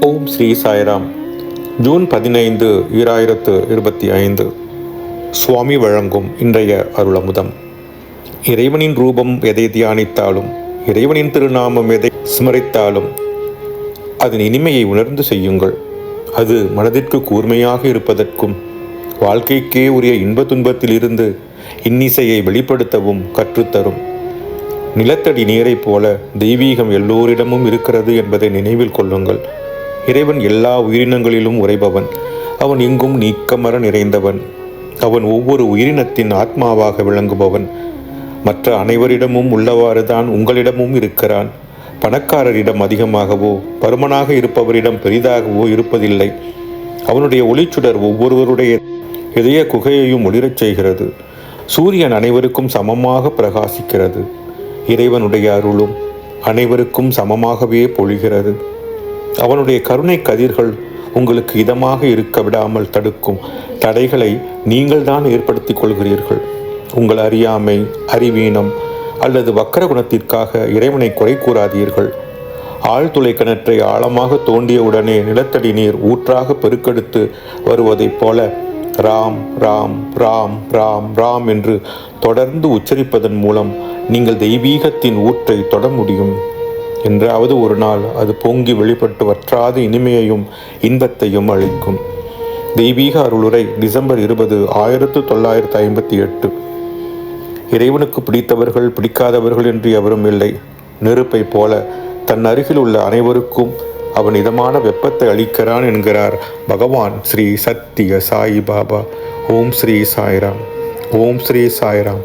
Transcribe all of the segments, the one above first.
ஓம் Sri Sairam. June பதினைந்து ஈராயிரத்து இருபத்தி ஐந்து. சுவாமி வழங்கும் இன்றைய அருளமுதம். இறைவனின் ரூபம் எதை தியானித்தாலும் இறைவனின் திருநாமம் எதை ஸ்மரித்தாலும் அதன் இனிமையை உணர்ந்து செய்யுங்கள். அது மனதிற்கு கூர்மையாக இருப்பதற்கும் வாழ்க்கைக்கே உரிய இன்ப துன்பத்திலிருந்து இன்னிசையை வெளிப்படுத்தவும் கற்றுத்தரும். நிலத்தடி நீரைப் போல தெய்வீகம் எல்லோரிடமும் இருக்கிறது என்பதை நினைவில் கொள்ளுங்கள். இறைவன் எல்லா உயிரினங்களிலும் உறைபவன். அவன் எங்கும் நீக்கமர நிறைந்தவன். அவன் ஒவ்வொரு உயிரினத்தின் ஆத்மாவாக விளங்குபவன். மற்ற அனைவரிடமும் உள்ளவாறுதான் உங்களிடமும் இருக்கிறான். பணக்காரரிடம் அதிகமாகவோ பருமனாக இருப்பவரிடம் பெரிதாகவோ இருப்பதில்லை. அவனுடைய ஒளிச்சுடர் ஒவ்வொருவருடைய இதய குகையையும் ஒளிரச் செய்கிறது. சூரியன் அனைவருக்கும் சமமாக பிரகாசிக்கிறது. இறைவனுடைய அருளும் அனைவருக்கும் சமமாகவே பொழிகிறது. அவனுடைய கருணை கதிர்கள் உங்களுக்கு இதமாக இருக்க விடாமல் தடுக்கும். தடைகளை நீங்கள்தான் ஏற்படுத்திக் கொள்கிறீர்கள். உங்கள் அறியாமை அறிவீனம் அல்லது வக்கர குணத்திற்காக இறைவனை குறை கூறாதீர்கள். ஆழ்துளை கிணற்றை ஆழமாக தோண்டியவுடனே நிலத்தடி நீர் ஊற்றாக பெருக்கெடுத்து வருவதைப் போல ராம் ராம் ராம் ராம் ராம் என்று தொடர்ந்து உச்சரிப்பதன் மூலம் நீங்கள் தெய்வீகத்தின் ஊற்றை தொட முடியும். என்றாவது ஒரு நாள் அது பொங்கி வெளிப்பட்டு வற்றாத இனிமையையும் இன்பத்தையும் அளிக்கும். தெய்வீக அருளுரை டிசம்பர் இருபது ஆயிரத்து தொள்ளாயிரத்து ஐம்பத்தி எட்டு. இறைவனுக்கு பிடித்தவர்கள் பிடிக்காதவர்கள் என்று எவரும் இல்லை. நெருப்பை போல தன் அருகில் உள்ள அனைவருக்கும் அவன் இதமான வெப்பத்தை அளிக்கிறான் என்கிறார் பகவான் ஸ்ரீ சத்திய சாய் பாபா. ஓம் ஸ்ரீ சாய்ராம். ஓம் ஸ்ரீ சாய்ராம்.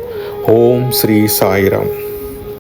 ஓம் ஸ்ரீ சாய்ராம்.